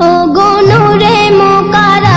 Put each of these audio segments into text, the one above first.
ও গনুরে মোকারাম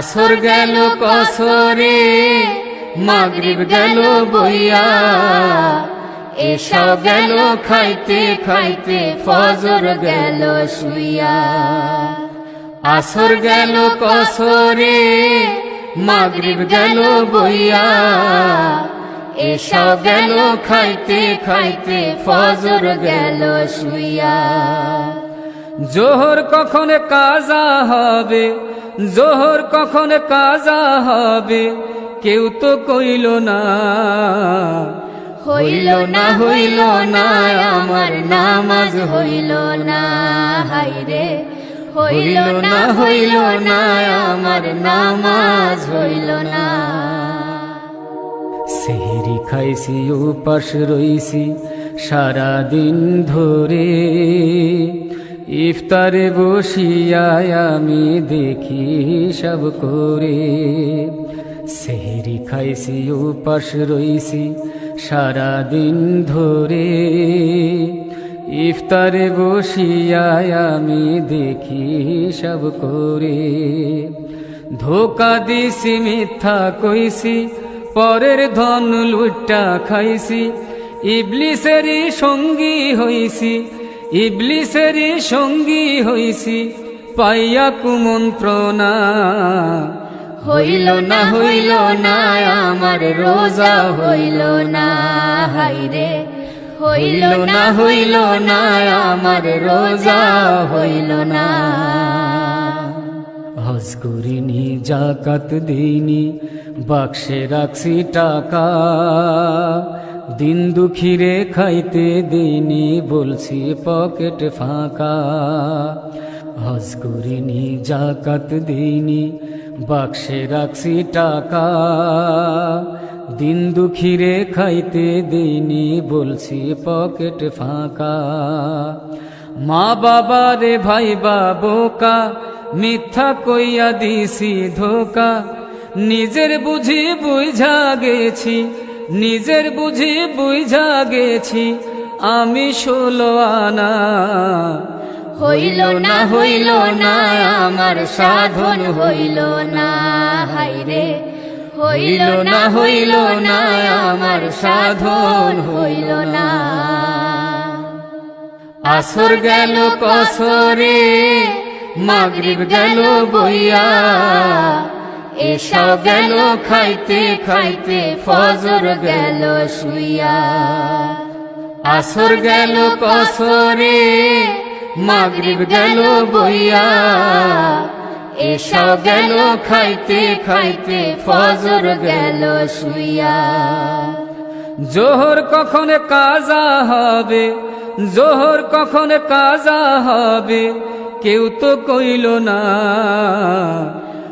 আসর গেল কসরে, মাগরিব গেল বইয়া। এসা গেল খাইতে খাইতে, ফজর গেল শুইয়া। আসর গেল কসরে, মাগরিব গেল বইয়া। এসা গেল খাইতে খাইতে, ফজর গেল শুইয়া। জোহর কখন কাজা হবে জোহর কখন কাজা হবে কেউ তো কইল না। হইল না হইল না আমার নামাজ হইল না হাইরে। হইল না হইল না আমার নামাজ হইল না। সেহরি খাইছি উপাস রইছি সারাদিন ধরে ইফতারে বসিয়ায় আমি দেখি সব করে। সেহরি খাইছি, উপাস রইছি সারাদিন ধরে। ইফতারে বসিয়ায় আমি দেখি সব করে। ধোকা দিছি, মিথ্যা কইছি, পরের ধন লুট্টা খাইছি। ইবলিসেরই সঙ্গী হইছি ইবলিসেরই সঙ্গী হইছি পাইয়া কুমন্ত্রণা হইল না হইল না আমার রোজা হইল না হাইরে হইল না হইল না আমার রোজা হইল না। হজ করিনি জাকাত দিইনি বাক্সে রাখছি টাকা। দিন দুঃখীরে খাইতে দিইনি, বলছি পকেট ফাঁকা। হজ করিনি, জাকাত দিইনি, বাক্সে রাখছি টাকা। দিন দুঃখীরে খাইতে দিইনি, বলছি পকেট ফাঁকা। মা বাবা রে ভাই বাবোকা মিথ্যা কইয়া দিছি ধোকা। নিজের বুঝি বুঝা গেছি নিজের বুঝি বুঝা গেছি আমি ষোলো আনা। হইল না হইল না আমার সাধন হইল না হাইরে হইল না হইল না আমার সাধন হইল না। আসর গেল কসরে মাগরিব গেল বইয়া। এসা গেল, খাইতে খাইতে, ফজর গেল শুইয়া। আসর গেল, কসরে, মাগরিব গেল বইয়া। এসো গেল, খাইতে খাইতে, ফজর গেল শুইয়া। জোহর কখন কাজা হবে, জোহর কখন কাজা হবে, কেউ তো কইল না।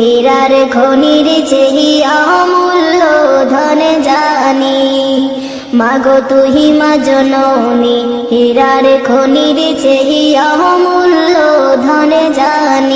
হীরার খনির চেহি অমূল্য ধনে জানি। মাগো তুহি মা জননী, হীরার খনির চেহি অমূল্য ধনে জানি।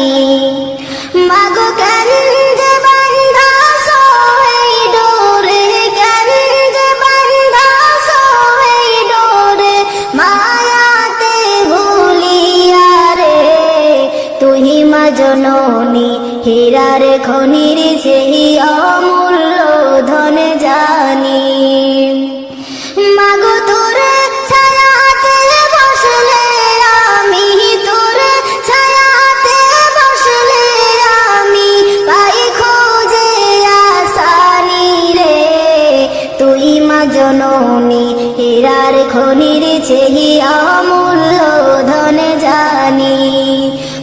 হীরার খনির চেহি অমূল্য ধন জানি।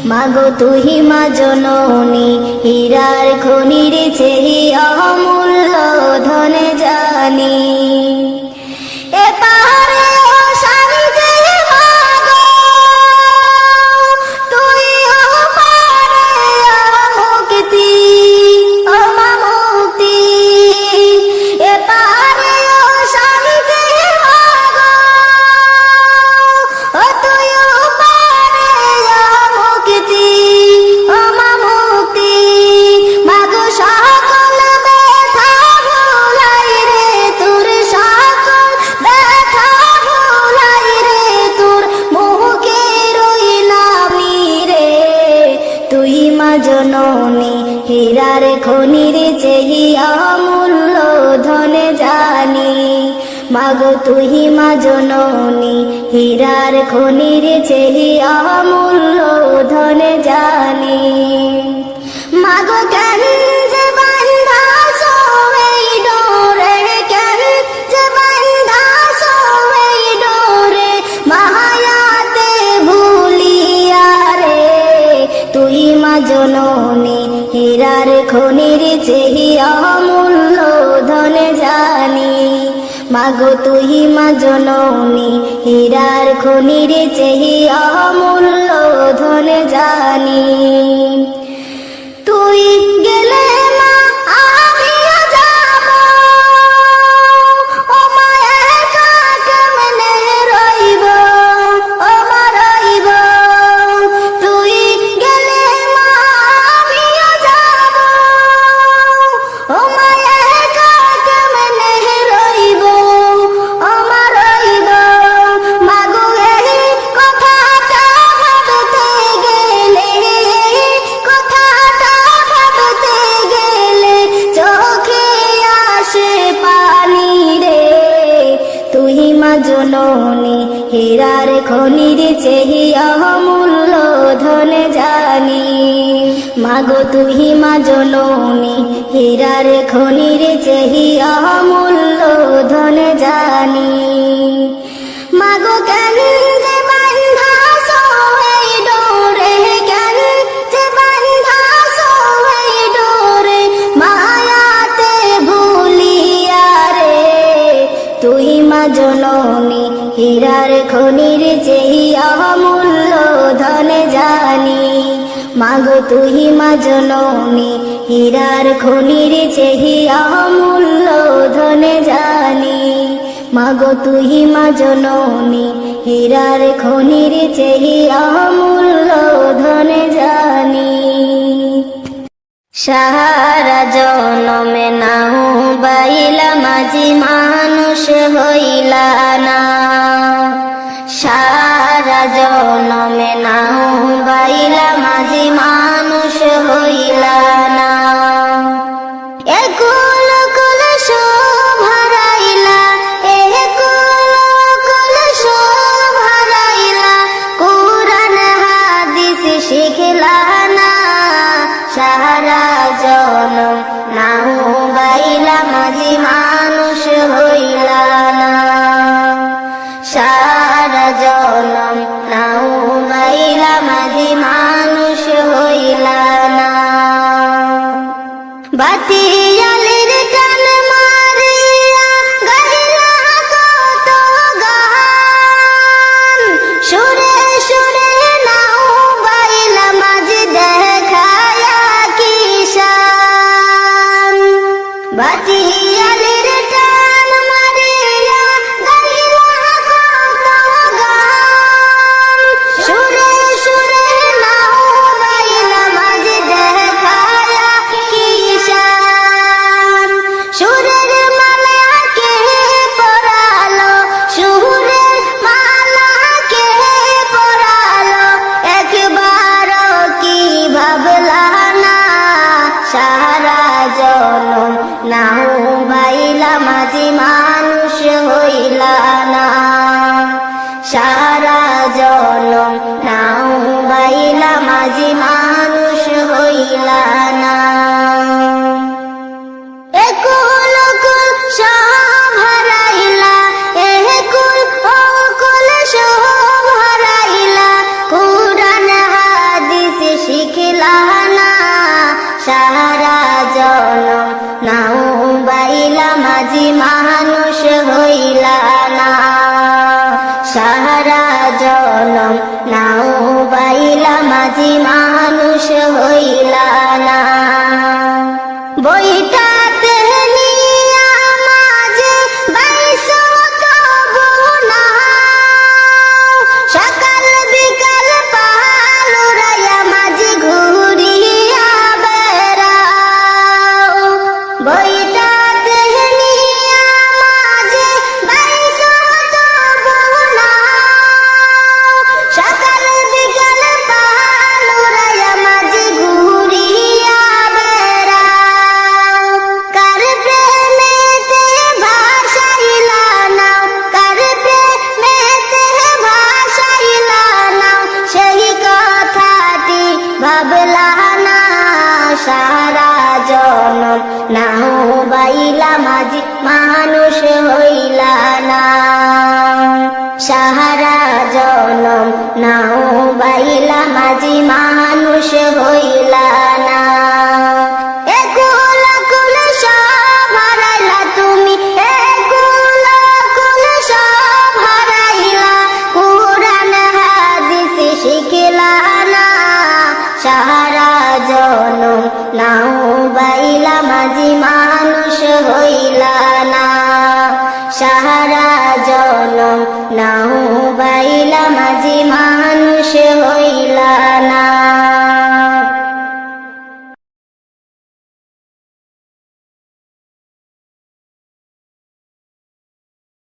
মাগো তুহি মা জননী, হীরার খনির চেহি অমূল্য ধন জানি। মাগো তুহি মা জননী হীরার খনির চেহি অমূল্য ধনে জানি। মাগো, কেন তুই জননী হীরার খনির চেহি অমূল্য মাগো তুই মা জননী হীরার খনির চেহি অমূল্য ধন জানি। তুই গেলে মাগো তুহি মা জননী হীরার খনির চেহি মাগো তুই মা জননী, হীরার খনির চেহি অমূল্য ধন জানি। মাগো তুই মা জননী, হীরার খনির চেহি অমূল্য ধন জানি। সাহারা জনমে নাও বাইলা মাঝি মানুষ হইলা না। ti.